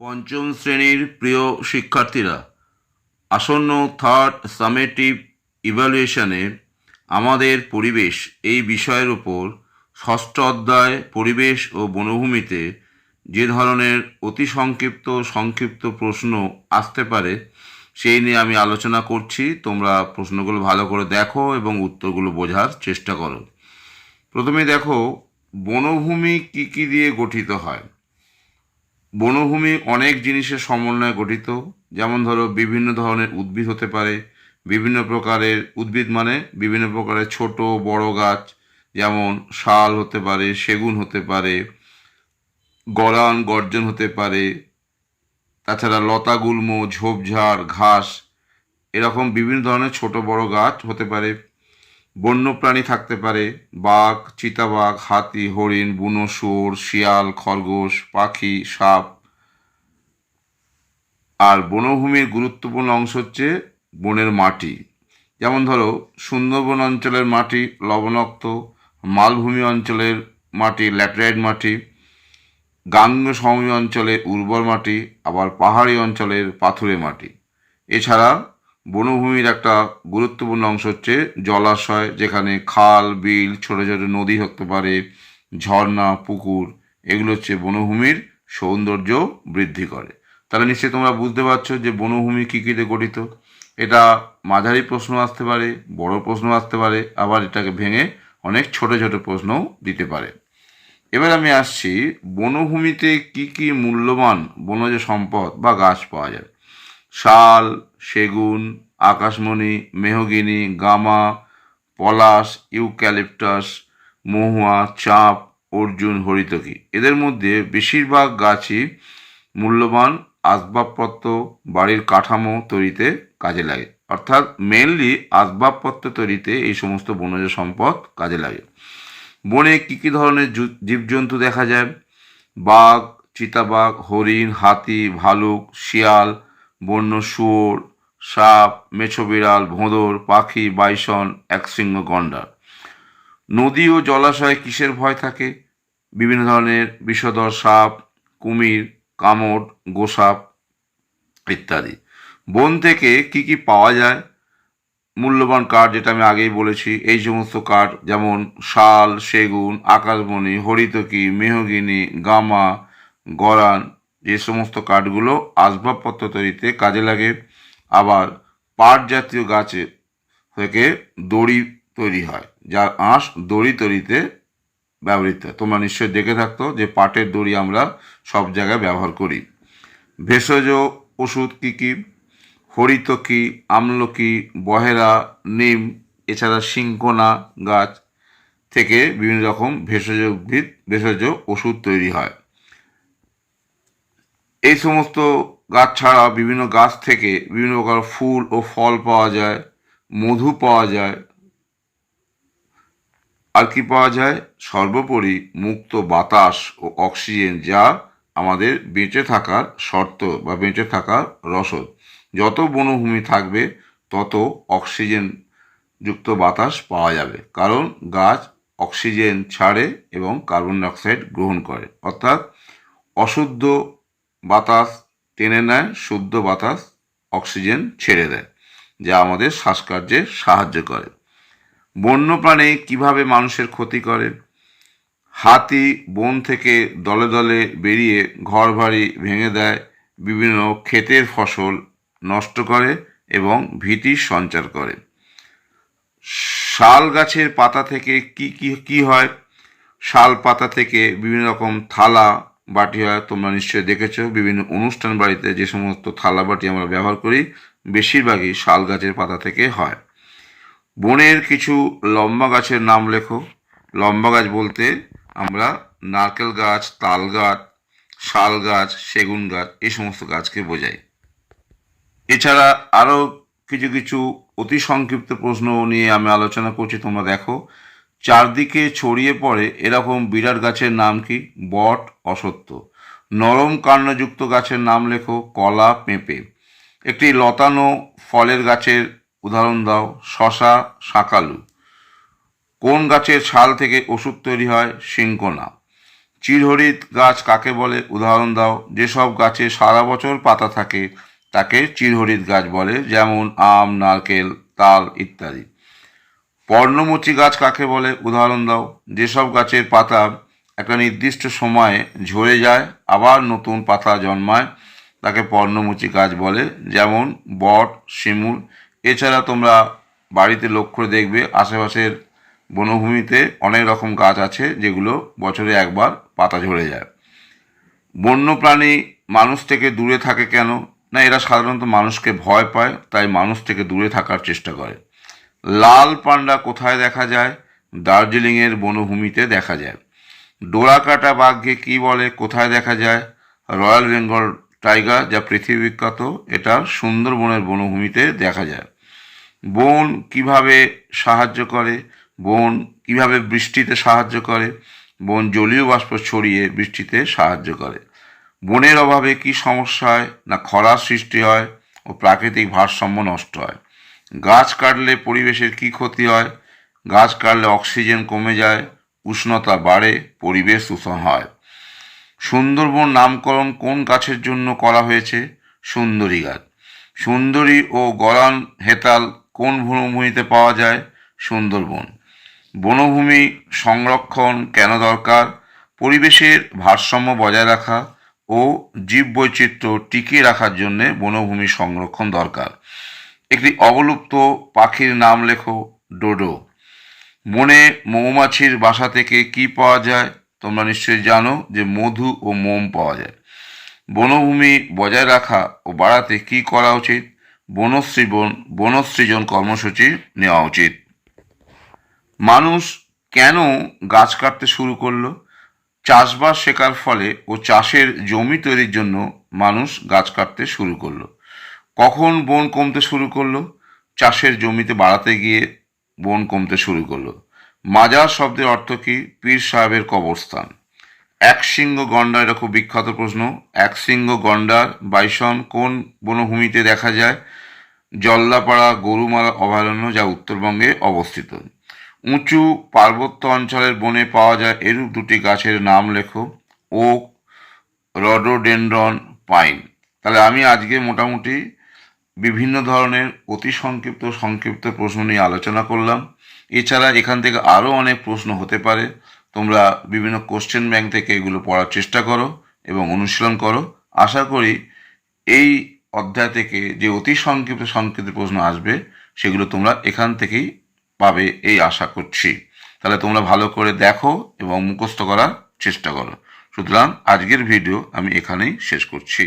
পঞ্চম শ্রেণির প্রিয় শিক্ষার্থীরা, আসন্ন থার্ড সামেটিভ ইভ্যালুয়েশনে আমাদের পরিবেশ এই বিষয়ের উপর ষষ্ঠ অধ্যায় পরিবেশ ও বনভূমিতে যে ধরনের অতি সংক্ষিপ্ত সংক্ষিপ্ত প্রশ্ন আসতে পারে, সেই নিয়ে আমি আলোচনা করছি। তোমরা প্রশ্নগুলো ভালো করে দেখো এবং উত্তরগুলো বোঝার চেষ্টা করো। প্রথমে দেখো, বনভূমি কী কী দিয়ে গঠিত হয়? বনভূমি অনেক জিনিসের সমন্বয়ে গঠিত। যেমন ধরো, বিভিন্ন ধরনের উদ্ভিদ হতে পারে, বিভিন্ন প্রকারের উদ্ভিদ মানে বিভিন্ন প্রকারের ছোট, বড় গাছ, যেমন শাল হতে পারে, সেগুন হতে পারে, গরান, গর্জন হতে পারে, তাছাড়া লতা গুল্ম, ঝোপঝাড়, ঘাস, এরকম বিভিন্ন ধরনের ছোট, বড় গাছ হতে পারে। বন্যপ্রাণী থাকতে পারে। বাঘ, চিতাবাঘ, হাতি, হরিণ, বুনো শুয়োর, শিয়াল, খরগোশ, পাখি, সাপ। আর বনভূমির গুরুত্বপূর্ণ অংশ হচ্ছে বনের মাটি। যেমন ধরো, সুন্দরবন অঞ্চলের মাটি লবণাক্ত, মালভূমি অঞ্চলের মাটি ল্যাটেরাইট মাটি গাঙ্গ সমভূমি অঞ্চলে উর্বর মাটি, আবার পাহাড়ি অঞ্চলের পাথুরে মাটি। এছাড়া বনভূমির একটা গুরুত্বপূর্ণ অংশ হচ্ছে জলাশয়, যেখানে খাল, বিল, ছোটো ছোটো নদী থাকতে পারে, ঝর্ণা, পুকুর, এগুলো হচ্ছে বনভূমির সৌন্দর্য বৃদ্ধি করে। তাহলে নিশ্চয়ই তোমরা বুঝতে পারছ যে বনভূমি কী কীতে গঠিত? এটা মাঝারি প্রশ্ন আসতে পারে, বড় প্রশ্ন আসতে পারে, আবার এটাকে ভেঙে অনেক ছোট ছোট প্রশ্নও দিতে পারে। এবার আমি আসছি, বনভূমিতে কি কি মূল্যবান বনজ সম্পদ বা গাছ পাওয়া যায়? শাল, সেগুন, আকাশমণি, মেহগিনি, গামা, পলাশ, ইউক্যালিপটাস, মহুয়া, চাপ, অর্জুন, হরিতকি। এদের মধ্যে বেশিরভাগ গাছই মূল্যবান আসবাবপত্র, বাড়ির কাঠামো তৈরিতে কাজে লাগে। অর্থাৎ মেনলি আসবাবপত্র তৈরিতে এই সমস্ত বনজ সম্পদ কাজে লাগে। বনে কী কী ধরনের জীবজন্তু দেখা যায়? বাঘ, চিতাবাঘ, হরিণ, হাতি, ভালুক, শিয়াল বন্য, শুয়োর, সাপ, মেছো বিড়াল, ভোঁদর, পাখি, বাইসন, একশৃঙ্গ গন্ডার নদী ও জলাশয়ে কিসের ভয় থাকে? বিভিন্ন ধরনের বিষধর সাপ, কুমির, কামড়, গোসাপ ইত্যাদি। বন থেকে কি কি পাওয়া যায়? মূল্যবান কাঠ যেটা আমি আগেই বলেছি, এই সমস্ত কাঠ যেমন শাল, সেগুন, আকাশমণি, হরিতকি, মেহগিনি, গামা, গরান যে সমস্ত কাঠগুলো আসবাবপত্র তৈরিতে কাজে লাগে, আবার পাট জাতীয় গাছে থেকে দড়ি তৈরি হয় যার আঁশ, দড়ি তৈরিতে ব্যবহৃত হয়। তোমরা নিশ্চয়ই দেখে থাকতো যে পাটের দড়ি আমরা সব জায়গায় ব্যবহার করি। ভেষজ ওষুধ কী কী? হরিতকি আমলকি বহেরা, নিম, এছাড়া সিংকোনা গাছ থেকে বিভিন্ন রকম ভেষজ উদ্ভিদ, ভেষজ ওষুধ তৈরি হয়। এই সমস্ত গাছ ছাড়া বিভিন্ন গাছ থেকে বিভিন্ন প্রকার ফুল ও ফল পাওয়া যায়, মধু পাওয়া যায়। আর কি পাওয়া যায়? সর্বোপরি মুক্ত বাতাস ও অক্সিজেন যা আমাদের বেঁচে থাকার শর্ত বা বেঁচে থাকার রসদ। যত বনভূমি থাকবে, তত অক্সিজেন যুক্ত বাতাস পাওয়া যাবে। কারণ গাছ অক্সিজেন ছাড়ে এবং কার্বন ডাইঅক্সাইড গ্রহণ করে। অর্থাৎ অশুদ্ধ বাতাস টেনে নেয়, শুদ্ধ বাতাস অক্সিজেন ছেড়ে দেয়, যা আমাদের শ্বাসকার্যে সাহায্য করে। বন্যপ্রাণী কীভাবে মানুষের ক্ষতি করে? হাতি বন থেকে দলে দলে বেরিয়ে ঘর ঘরবাড়ি ভেঙে দেয়, বিভিন্ন ক্ষেতের ফসল নষ্ট করে এবং ভীতির সঞ্চার করে। শাল গাছের পাতা থেকে কি কি হয়? শাল পাতা থেকে বিভিন্ন রকম থালা বাটি হয় তোমরা নিশ্চয়ই দেখেছ। বিভিন্ন অনুষ্ঠান বাড়িতে যে সমস্ত থালা বাটি আমরা ব্যবহার করি, বেশিরভাগই শাল গাছের পাতা থেকে হয়। বনের কিছু লম্বা গাছের নাম লেখো। লম্বা গাছ বলতে আমরা নারকেল গাছ, তাল গাছ, শাল গাছ, সেগুন গাছ, এই সমস্ত গাছকে বোঝাই। এছাড়া আরও কিছু কিছু অতি সংক্ষিপ্ত প্রশ্ন নিয়ে আমি আলোচনা করছি, তোমরা দেখো। চারদিকে ছড়িয়ে পড়ে এরকম বিরাট গাছের নাম কি? বট, অসত্য। নরম কাণ্ডযুক্ত গাছের নাম লেখো কলা, পেঁপে। একটি লতানো ফলের গাছের উদাহরণ দাও, শশা, শাকালু। কোন গাছের ছাল থেকে ওষুধ তৈরি হয়? সিংকোনা চিরহরিৎ গাছ কাকে বলে? উদাহরণ দাও। যেসব গাছে সারা বছর পাতা থাকে, তাকে চিরহরিত গাছ বলে, যেমন আম, নারকেল, তাল ইত্যাদি। পর্ণমোচী গাছ কাকে বলে? উদাহরণ দাও। যেসব গাছের পাতা একটা নির্দিষ্ট সময়ে ঝরে যায়, আবার নতুন পাতা জন্মায়, তাকে পর্ণমোচী গাছ বলে। যেমন বট, শিমুল। এছাড়া তোমরা বাড়িতে লক্ষ্য দেখবে, আশেপাশের বনভূমিতে অনেক রকম গাছ আছে যেগুলো বছরে একবার পাতা ঝরে যায়। বন্য প্রাণী মানুষ থেকে দূরে থাকে কেন? না, এরা সাধারণত মানুষকে ভয় পায়, তাই মানুষ থেকে দূরে থাকার চেষ্টা করে। লাল পান্ডা কোথায় দেখা যায়? দার্জিলিংয়ের বনভূমিতে দেখা যায়। ডোরাকাটা বাঘকে কি বলে? কোথায় দেখা যায়? রয়্যাল বেঙ্গল টাইগার, যা পৃথিবী বিখ্যাত, এটা সুন্দরবনের বনভূমিতে দেখা যায়। বন কীভাবে সাহায্য করে? বন কীভাবে বৃষ্টিতে সাহায্য করে? বন জলীয় বাষ্প ছড়িয়ে বৃষ্টিতে সাহায্য করে। বনের অভাবে কি সমস্যা হয় না খরার সৃষ্টি হয় ও প্রাকৃতিক ভারসাম্য নষ্ট হয়? গাছ কাটলে পরিবেশের কি ক্ষতি হয়? গাছ কাটলে অক্সিজেন কমে যায়, উষ্ণতা বাড়ে, পরিবেশ দূষণ হয়। সুন্দরবন নামকরণ কোন গাছের জন্য করা হয়েছে? সুন্দরী গাছ। সুন্দরী ও গলান হেতাল কোন বনভূমিতে পাওয়া যায়? সুন্দরবন। বনভূমি সংরক্ষণ কেন দরকার? পরিবেশের ভারসাম্য বজায় রাখা ও জীববৈচিত্র্য টিকিয়ে রাখার জন্যে বনভূমি সংরক্ষণ দরকার। একটি অবলুপ্ত পাখির নাম লেখো ডোডো। বনে মৌমাছির বাসা থেকে কি পাওয়া যায়? তোমরা নিশ্চয়ই জানো যে মধু ও মোম পাওয়া যায়। বনভূমি বজায় রাখা ও বাড়াতে কি করা উচিত? বনসৃজন বনসৃজন কর্মসূচি নেওয়া উচিত। মানুষ কেন গাছ কাটতে শুরু করল? চাষবাস শেখার ফলে ও চাষের জমি তৈরির জন্য মানুষ গাছ কাটতে শুরু করল। কখন বন কমতে শুরু করল? চাষের জমিতে বাড়াতে গিয়ে বন কমতে শুরু করল। মাজার শব্দের অর্থ কি? পীর সাহেবের কবরস্থান। এক সিংহ গন্ডা এটা খুব বিখ্যাত প্রশ্ন। এক সিংহ গন্ডার বাইসন কোন বনভূমিতে দেখা যায়? জল্লাপাড়া গরুমারা অভয়ারণ্য, যা উত্তরবঙ্গে অবস্থিত। উঁচু পার্বত্য অঞ্চলের বনে পাওয়া যায় এরূপ দুটি গাছের নাম লেখো। Oak, rhododendron, pine. তাহলে আমি আজকে মোটামুটি বিভিন্ন ধরনের অতি সংক্ষিপ্ত সংক্ষিপ্ত প্রশ্ন নিয়ে আলোচনা করলাম। এছাড়া এখান থেকে আরও অনেক প্রশ্ন হতে পারে। তোমরা বিভিন্ন কোশ্চেন ব্যাংক থেকে এগুলো পড়ার চেষ্টা করো এবং অনুশীলন করো। আশা করি এই অধ্যায় থেকে যে অতি সংক্ষিপ্ত সংক্ষিপ্ত প্রশ্ন আসবে, সেগুলো তোমরা এখান থেকেই পাবে এই আশা করছি। তাহলে তোমরা ভালো করে দেখো এবং মুখস্থ করার চেষ্টা করো। সুতরাং আজকের ভিডিও আমি এখানেই শেষ করছি।